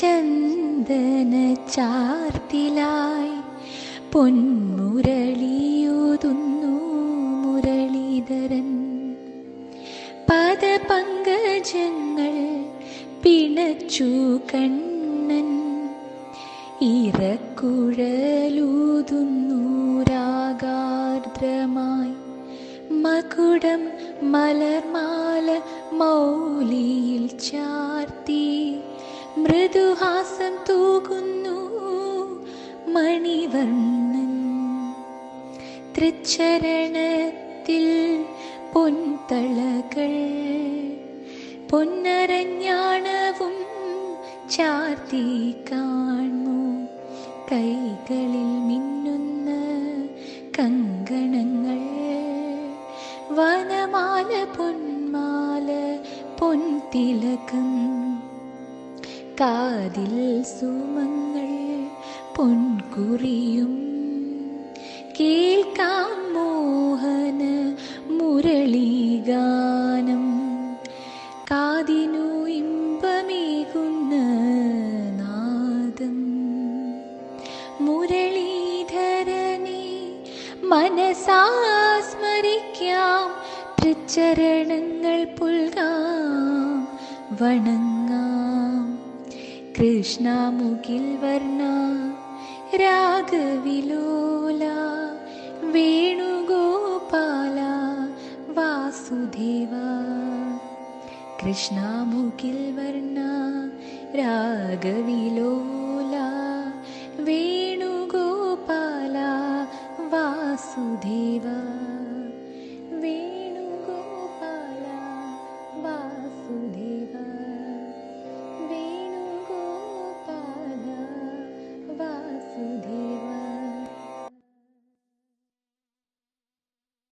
ചന്ദന ചാർത്തിലായി പൊന്മുരളിയൂതുന്നു മുരളീധരൻ. പദപങ്കജങ്ങൾ പിണച്ചു കണ്ണൻ. ഇറക്കുഴലൂതുന്നു രാഗാർദ്രമായി. മകുടം മലർമാല മൗലിയിൽ ചാർത്തി മൃദുഹാസം തൂകുന്നു മണിവർണൻ. തൃച്ചരണത്തിൽ പൊൻതളകൾ പൊന്നരഞ്ഞാണവും ചാർത്തി കാണു കൈകളിൽ മിന്നുന്ന കങ്കണങ്ങൾ വനമാല പൊന്മാല പൊൻതിലകം. കാതിൽ സുമങ്ങൾ പൊൻകുറിയും. കേൾക്കാം മോഹന മുരളീഗാനം. കാതിനു ഇമ്പമേകുന്ന നാദം. മുരളീധരനെ മനസാസ്മരിക്കാം. തൃച്ചരണങ്ങൾ പുൽകാം. വണങ്ങാം कृष्णामुखिलवर्णा राघवि लोला वेणुगोपाला वासुदेवा कृष्णामुगीलव वर्णा रागवि वेणुगोपाला वासुदेवा